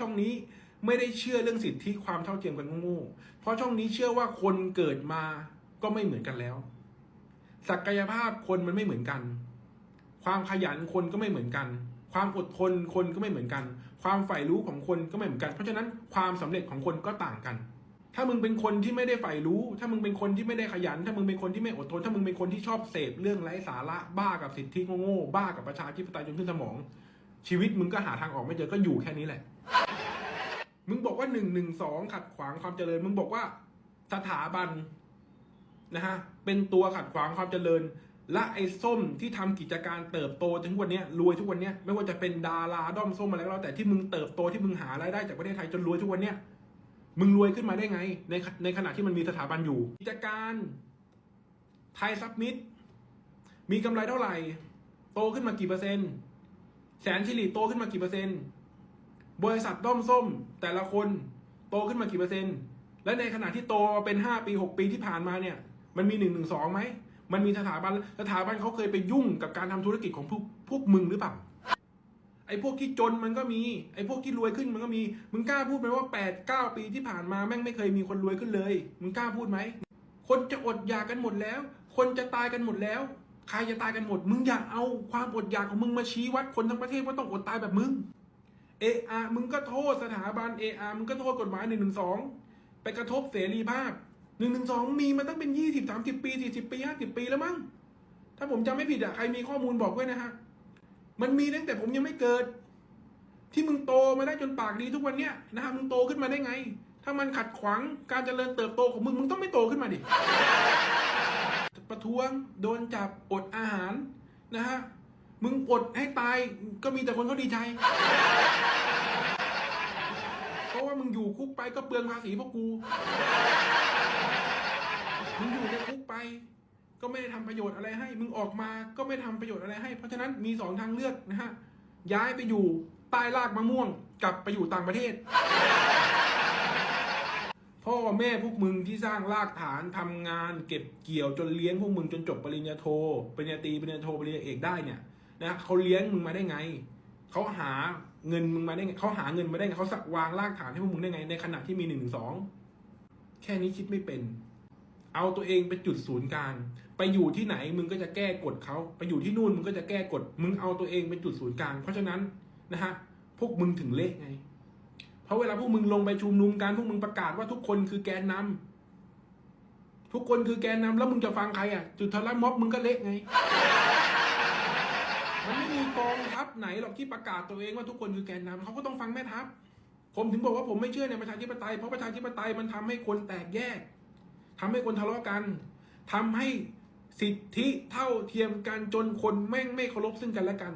ช่องนี้ไม่ได้เชื่อเรื่องสิทธิความเท่าเทียมกันโง่เพราะช่องนี้เชื่อว่าคนเกิดมาก็ไม่เหมือนกันแล้ว ศักยภาพคนมันไม่เหมือนกัน ความขยันคนก็ไม่เหมือนกัน ความอดทนคนก็ไม่เหมือนกัน ความใฝ่รู้ของคนก็ไม่เหมือนกัน เพราะฉะนั้นความสำเร็จของคนก็ต่างกัน ถ้ามึงเป็นคนที่ไม่ได้ใฝ่รู้ ถ้ามึงเป็นคนที่ไม่ได้ขยัน ถ้ามึงเป็นคนที่ไม่อดทน ถ้ามึงเป็นคนที่ชอบเสพเรื่องไร้สาระบ้ากับสิทธิโง่ๆบ้ากับประชาธิปไตยจนขึ้นสมอง ชีวิตมึงก็หาทางออกไม่เจอก็อยู่แค่นี้แหละ มึงบอกว่าหนึ่งหนึ่งสองขัดขวางความเจริญ มึงบอกว่าสถาบันนะฮะเป็นตัวขัดขวางความเจริญ และไอ้ส้มที่ทำกิจการเติบโตถึงวันนี้รวยทุกวันนี้ไม่ว่าจะเป็นดาราด้อมส้มอะไรก็แล้วแต่ที่มึงเติบโตที่มึงหารายได้จากประเทศไทยจนรวยทุกวันนี้มึงรวยขึ้นมาได้ไง ในในขณะที่มันมีสถาบันอยู่ กิจการไทยซับมิดมีกำไรเท่าไหร่ โตขึ้นมากี่เปอร์เซ็นต์ แสนชิลีโตขึ้นมากี่เปอร์เซ็นต์ บริษัทด้อมส้ม แต่ละคนโตขึ้นมากี่เปอร์เซ็นต์ และในขณะที่โตมาเป็นห้าปีหกปีที่ผ่านมาเนี่ย มันมีหนึ่งหนึ่งสองไหม มันมีสถาบันสถาบันเขาเคยไปยุ่งกับการทำธุรกิจของพวกพวกมึงหรือเปล่า ไอ้พวกที่จนมันก็มี ไอ้พวกที่รวยขึ้นมันก็มี มึงกล้าพูดไหมว่าแปดเก้าปีที่ผ่านมาแม่งไม่เคยมีคนรวยขึ้นเลย มึงกล้าพูดไหม คนจะอดอยากกันหมดแล้ว คนจะตายกันหมดแล้ว ใครจะตายกันหมด มึงอย่าเอาความอดอยากของมึงมาชี้วัดคนทั้งประเทศว่าต้องอดตายแบบมึงเออามึงก็โทษสถาบันเออามึงก็โทษกฎหมายหนึ่งหนึ่งสองไปกระทบเสรีภาพหนึ่งหนึ่งสองมีมาตั้งเป็นยี่สิบสามสิบปีสี่สิบปีห้าสิบปีแล้วมั้งถ้าผมจำไม่ผิดอะใครมีข้อมูลบอกด้วยนะฮะมันมีตั้งแต่ผมยังไม่เกิด ที่มึงโตมาได้จนปากดีทุกวันเนี้ยนะฮะมึงโตขึ้นมาได้ไง ถ้ามันขัดขวางการเจริญเติบโตของมึงมึงต้องไม่โตขึ้นมาดิ ประท้วง โดนจับอดอาหารนะฮะมึงอดให้ตายก็มีแต่คนเขาดีใจ เพราะว่ามึงอยู่คุกไปก็เปลืองภาษีพวกกู มึงอยู่ในคุกไป ก็ไม่ได้ทำประโยชน์อะไรให้ มึงออกมาก็ไม่ทำประโยชน์อะไรให้ เพราะฉะนั้นมีสองทางเลือกนะฮะ ย้ายไปอยู่ใต้รากมะม่วง กลับไปอยู่ต่างประเทศ พ่อแม่พวกมึงที่สร้างรากฐานทำงาน เก็บเกี่ยวจนเลี้ยงพวกมึงจนจบปริญญาโทปริญญาตรีปริญญาโทปริญญาเอกได้เนี่ยนะเขาเลี้ยงมึงมาได้ไงเขาหาเงินมึงมาได้ไงเขาหาเงินมาได้ไงเขาสักวางรากฐานให้พวกมึงได้ไง ในขณะที่มีหนึ่งสองแค่นี้คิดไม่เป็น เอาตัวเองไปจุดศูนย์กลางไปอยู่ที่ไหนมึงก็จะแก้กฎเขาไปอยู่ที่นู่นมึงก็จะแก้กฎมึงเอาตัวเองเป็นจุดศูนย์กลางเพราะฉะนั้นนะฮะพวกมึงถึงเละไง ราะเวลาพวกมึงลงไปชุมนุมกันพวกมึงประกาศว่าทุกคนคือแกนนำทุกคนคือแกนนำแล้วมึงจะฟังใครอะ จุดทะลุม็อบมึงก็เละไง มันไม่มีกองทัพไหนหรอกที่ประกาศตัวเองว่าทุกคนคือแกนนำเขาก็ต้องฟังแม่ทัพ ผมถึงบอกว่าผมไม่เชื่อในประชาธิปไตยเพราะประชาธิปไตยมันทำให้คนแตกแยกทำให้คนทะเลาะกันทำให้สิทธิเท่าเทียมกันจนคนแม่งไม่เคารพซึ่งกันและกัน